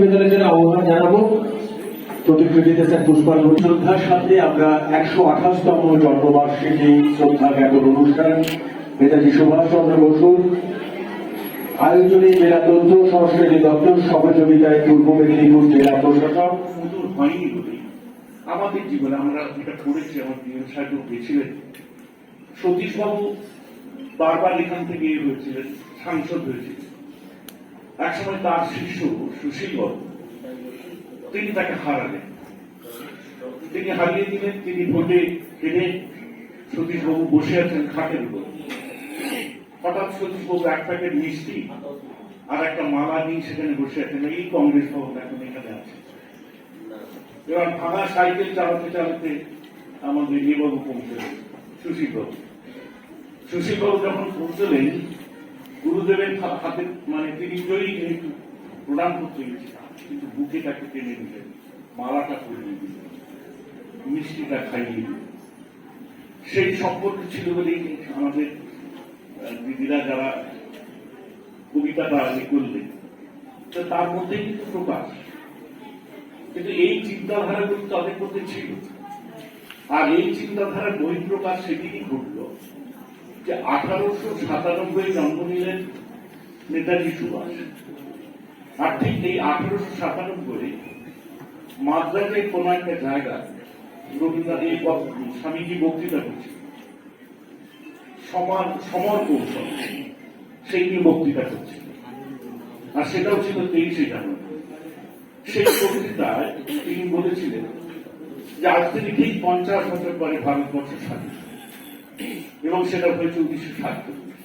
নিবেদনের জন্য আহ্বান জানাব। প্রতিক্রিয়া দিতেছেন পুষ্পাঞ্জলি শ্রদ্ধার সাথে আমরা একশো আঠাশতম জন্মবার্ষিকী শ্রদ্ধা জ্ঞাপন অনুষ্ঠান। নেতাজি সুভাষ চন্দ্র বসুর আয়োজনে জেলা তথ্য সংস্কৃতি দপ্তর সহযোগিতায় পূর্ব মেদিনীপুর জেলা প্রশাসক। আমাদের জীবনে আমরা যেটা পড়েছি আমার জীবন সাহায্য পেয়েছিলেন সতীশবাবু বারবার এখান থেকে হয়েছিলেন, সাংসদ হয়েছিলেন। একসময় তার শিষ্য সুশীল তিনি তাকে হারালেন। তিনি হারিয়ে দিলেন, তিনি ভোটে হেরে সতীশবাবু বসে আছেন খাটের উপর। হঠাৎ সতীশবাবু এক প্যাকেট মিষ্টি আর একটা মালা নিয়ে সেখানে বসে আছেন। এই কংগ্রেস ভবন এখন এখানে আছে। এবার ভাঙা সাইকেল চালাতে চালাতে আমাদের নিবাবু পৌঁছলেন, সুশীলবাবু। সুশীলবাবু যখন পৌঁছলেন গুরুদেবের হাতে মানে তিনি জয়ী যেহেতু প্রণাম করতে গেছিলেন, কিন্তু বুকে তাকে টেনে নিলেন মালাটা পরিয়ে দিলেন, মিষ্টিটা খাইয়ে দিলেন। সেই সম্পর্ক ছিল বলেই আমাদের দিদিরা যারা কবিতাটা ইয়ে করলেন, তো তার মধ্যেই কিন্তু প্রকাশ। কিন্তু এই চিন্তাধারাগুলো তাদের মধ্যে ছিল। আর এই চিন্তাধারার বহিঃপ্রকাশ সেদিনই ঘটল। যে আঠারোশো সাতানব্বই জন্ম নিলেন নেতাজি সুভাষ। আর ঠিক এই আঠারোশো সাতানব্বই মাদ্রাজের কোন একটা জায়গা রবীন্দ্রনাথ, এই স্বামীজি বক্তৃতা করছে সমান সমর কৌশল, সেই নিয়ে বক্তৃতা করছে আর সেটাও ছিল তেইশে জানুয়ারি। সেই বক্তৃতায় তিনি বলেছিলেন যে আজ থেকে ঠিক পঞ্চাশ বছর পরে ভারতবর্ষ স্বাধীন। এবং সেটা হয়েছে উনিশশো সাতচল্লিশ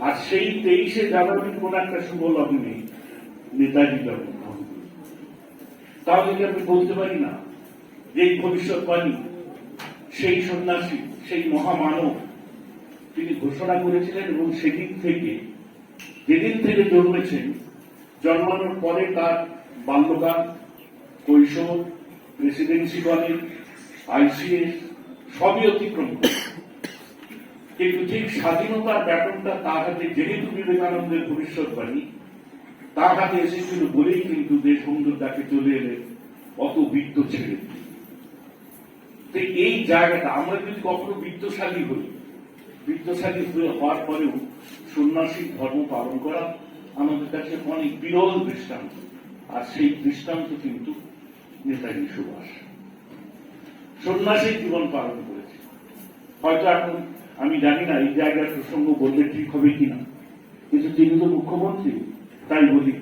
আর সেই তেইশে জানুয়ারি কোন একটা শুভ লগ্নে নেতাজি জন্মগ্রহণ তাহলে কি আমি বলতে পারি না যে ভবিষ্যৎবাণী, সেই সন্ন্যাসী, সেই মহামানব তিনি ঘোষণা করেছিলেন এবং সেদিন থেকে, যেদিন থেকে জন্মেছেন, জন্মানোর পরে তার বাল্যকাল, কৈশোর প্রেসিডেন্সি কলেজ আইসিএস, সবই অতিক্রম করে। কিন্তু ঠিক স্বাধীনতার ব্যাটনটা তার হাতে যেহেতু বিবেকানন্দের ভবিষ্যৎবাণী তার হাতে এসেছিল বলেই কিন্তু দেশবন্ধু তাকে চলে এলেন অত বৃত্ত ছেড়ে তো এই জায়গাটা, আমরা যদি কখনো বৃত্তশালী হই, বৃত্তশালী হয়ে হওয়ার পরেও সন্ন্যাসী ধর্ম পালন করা আমাদের কাছে অনেক বিরল দৃষ্টান্ত। আর সেই দৃষ্টান্ত কিন্তু নেতাজি সুভাষ। সন্ন্যাসী জীবন পালন করেছে। হয়তো এখন আমি জানি না এই জায়গার প্রসঙ্গ বললে ঠিক হবে কিনা। কিন্তু তিনি তো মুখ্যমন্ত্রী, তাই বলি।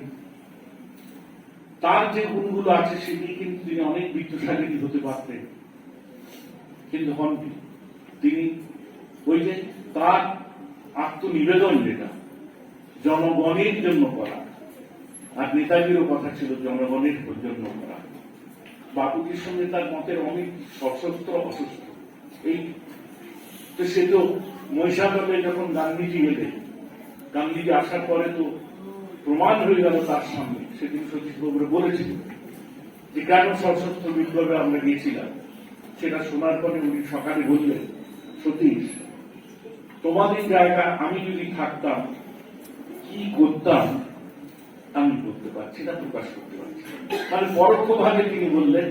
তার যে গুণগুলো আছে সেগুলি কিন্তু তিনি অনেক বৃত্তশালী হতে পারতেন। কিন্তু হননি তিনি ওই যে তার আত্মনিবেদন যেটা, জনগণের জন্য করা। আর নেতাজিরও কথা ছিল জনগণের জন্য করা। বাপুজির সঙ্গে তার মতের অনেক সশস্ত্র অসুস্থ। এই তো সে তো মহিষাদলে যখন গান্ধীজি এলেন, গান্ধীজি আসার পরে তো প্রমাণ হয়ে গেল তার সামনে। সেদিন সতীশবাবুরা বলেছিল যে, কেন সশস্ত্র বিপ্লবে আমরা গিয়েছিলাম? সেটা শোনার পরে উনি সকালে বললেন, সতীশ, তোমাদের জায়গা আমি যদি থাকতাম, কি করতাম? আমি করতে পারছি না প্রকাশ করতে পারছি। মানে পরোক্ষভাবে তিনি বললেন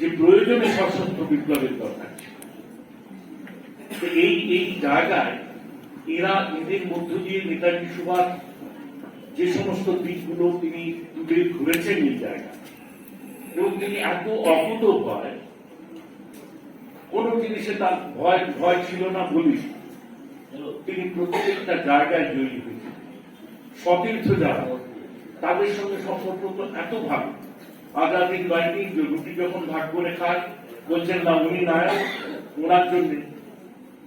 যে, প্রয়োজনে সশস্ত্র বিপ্লবের দরকার এই এই জায়গায় এরা এদের মধ্য দিয়ে নেতাজি সুভাষ যে সমস্ত দিকগুলো তিনি তুলে ধরেছেন এই জায়গায়, এবং তিনি এত অকুত ভয় কোন জিনিসে তার ভয় ভয় ছিল না বলি তিনি প্রত্যেকটা জায়গায় জয়ী হয়েছেন। সতীর্থ যারা, তাদের সঙ্গে সম্পর্ক তো এত ভালো। আজাদিন বাহিনী রুটি যখন ভাগ করে খায়, বলছেন, না, উনি নায়ক, ওনার জন্য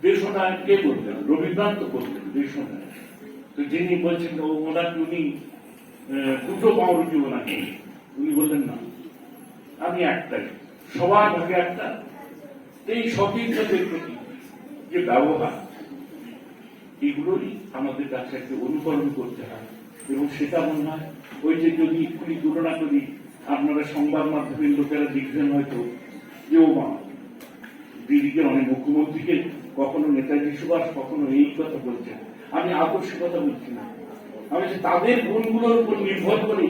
দেশনায়ক কে বললেন রবীন্দ্রনাথ তো বললেন দেশনায়ক তো যিনি বলছেন ও ওনার উনি দুটো পাউরুটি ওনাকে উনি বললেন, না, আমি একটাই সবার ভাগে একটা। এই সতীর্থদের প্রতি যে ব্যবহার, এগুলোই আমাদের কাছে একটা অনুকরণ করতে হয়। এবং সেটা মনে হয়, ওই যে যদি এক্ষুনি তুলনা করি আপনারা সংবাদ মাধ্যমের লোকেরা দেখবেন হয়তো, যে ও মা, দিদিকে অনেক মুখ্যমন্ত্রীকে কখনো নেতাজি সুভাষ, কখনো এই কথা বলছেন। আমি আকস্মিকতা বলছি না। আমি তাদের গুণগুলোর উপর নির্ভর করে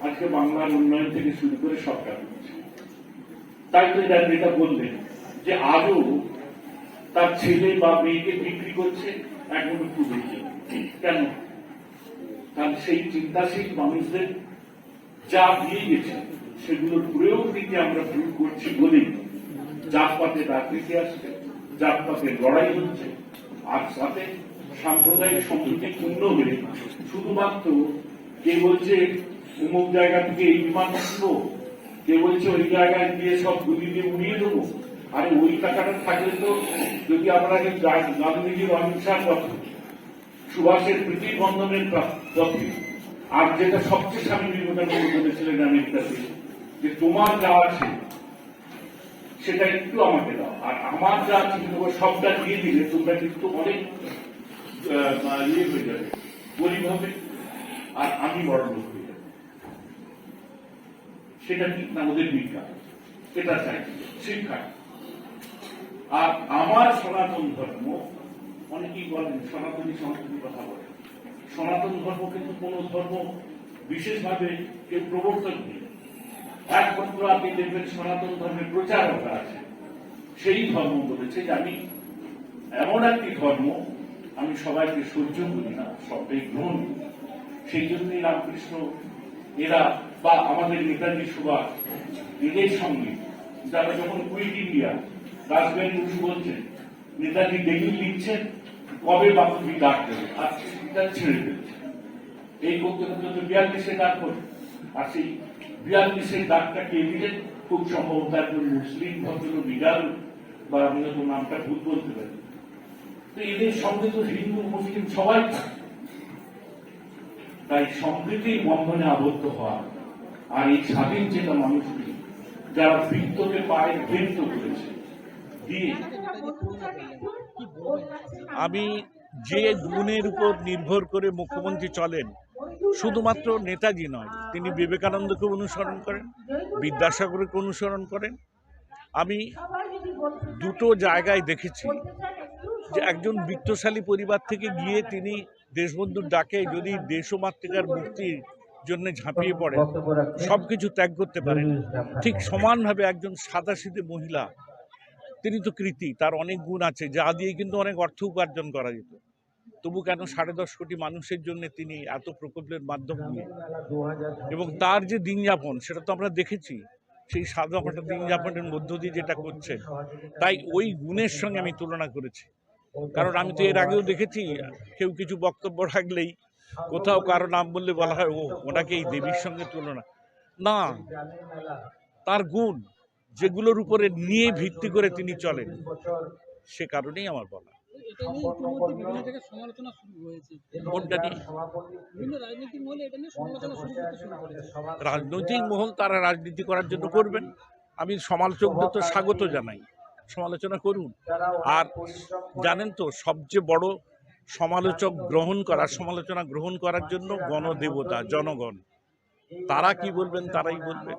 আজকে বাংলার উন্নয়ন থেকে শুরু করে সরকার করছে তাই তো এরা যেটা বললেন যে আজও তার ছেলে বা মেয়েকে বিক্রি করছে এখন একটু দেখি কেন? কারণ সেই চিন্তাশীল মানুষদের যা দিয়ে গেছে, সেগুলোর প্রয়োগ দিতে আমরা ভুল করছি বলেই। জাতপাতে রাজনীতি আসছে। জাতপাতে লড়াই হচ্ছে, আর সাথে সাম্প্রদায়িক সম্প্রীতি পূর্ণ হলে শুধুমাত্র কে বলছে অমুক জায়গা থেকে এই বিমান উঠবো কে বলছে ওই জায়গায় গিয়ে সব গুলি দিয়ে উড়িয়ে দেবো? আরে ওই টাকাটা থাকলে তো যদি আমরা গান্ধীজির অহিংসার কথা সুভাষের প্রীতি বন্ধনের পথে, আর যেটা সবচেয়ে স্বামী বিবেকানন্দ বলেছিলেন আমেরিকাতে, যে তোমার যা আছে সেটা একটু আমাকে দাও। আর আমার যা তোমার সবটা দিয়ে দিলে তোমরা কিন্তু অনেক ইয়ে হয়ে যাবে, গরিব হবে, আর আমি বড় লোক হয়ে যাবে। সেটা কি? না, ওদের বিজ্ঞান। এটা চাই। শিক্ষা। আর আমার সনাতন ধর্ম, অনেকেই বলেন, সনাতনী সংস্কৃতির কথা বলেন। সনাতন ধর্ম কিন্তু কোন ধর্ম বিশেষভাবে কেউ প্রবর্তন নেই একমাত্র আপনি দেখবেন সনাতন ধর্মের প্রচারকরা আছে। সেই ধর্ম বলেছে যে আমি এমন একটি ধর্ম, আমি সবাইকে সহ্য করি না সবাই গ্রহণ করি সেই জন্যই রামকৃষ্ণ এরা বা আমাদের নেতাজি সুভাষ এদের সঙ্গে, যারা যখন কুইট ইন্ডিয়া রাজবেন বসু বলছেন, নেতাজি ডেলি লিখছেন কবে বাপুজি ডাক দেবে? সেটা ছেড়ে দিচ্ছে এই করতে করতে বিয়াল্লিশে ডাক করে আর সেই বিয়াল্লিশের ডাকটা কে দিলেন খুব সম্ভবত একজন মুসলিম ভদ্র বিড়াল বা আমি হয়তো নামটা ভুল বলতে পারি। তো এদের সঙ্গে তো হিন্দু, মুসলিম সবাই তাই সম্প্রীতির বন্ধনে আবদ্ধ হওয়া আর এই স্বাধীন চেতা মানুষটি যারা বৃত্তকে পায়ে বৃত্ত করেছে, দিয়ে আমি যে গুণের উপর নির্ভর করে মুখ্যমন্ত্রী চলেন শুধুমাত্র নেতাজি নয়, তিনি বিবেকানন্দকে অনুসরণ করেন, বিদ্যাসাগরকে অনুসরণ করেন। আমি দুটো জায়গায় দেখেছি যে একজন বিত্তশালী পরিবার থেকে গিয়ে তিনি দেশবন্ধুর ডাকে যদি দেশমাতৃকার মুক্তির জন্য ঝাঁপিয়ে পড়েন সব কিছু ত্যাগ করতে পারেন। ঠিক সমানভাবে একজন সাদাসিধে মহিলা, তিনি তো কৃতি, তার অনেক গুণ আছে, যা দিয়ে কিন্তু অনেক অর্থ উপার্জন করা যেত। তবু কেন সাড়ে দশ কোটি মানুষের জন্য তিনি এত প্রকল্পের মাধ্যম? এবং তার যে দিন যাপন সেটা তো আমরা দেখেছি। সেই সাদামাটা দিন যাপনের মধ্য দিয়ে যেটা করছে তাই ওই গুণের সঙ্গে আমি তুলনা করেছি। কারণ আমি তো এর আগেও দেখেছি কেউ কিছু বক্তব্য রাখলেই কোথাও কারও নাম বললে বলা হয় ও ওনাকে এই দেবীর সঙ্গে তুলনা। না তার গুণ যেগুলোর উপরে নিয়ে ভিত্তি করে তিনি চলেন সে কারণেই আমার বলা। এটা নিয়ে ইতিমধ্যে বিভিন্ন জায়গায় সমালোচনা শুরু হয়েছে। কোনটা নিয়ে? বিভিন্ন রাজনৈতিক মহলে এটা নিয়ে সমালোচনা শুরু করতে শুরু করেছে। রাজনৈতিক মহল তারা রাজনীতি করার জন্য করবেন। আমি সমালোচকদের তো স্বাগত জানাই। সমালোচনা করুন। আর জানেন তো সবচেয়ে বড় সমালোচক গ্রহণ করা সমালোচনা গ্রহণ করার জন্য গণদেবতা জনগণ। তারা কি বলবেন তারাই বলবেন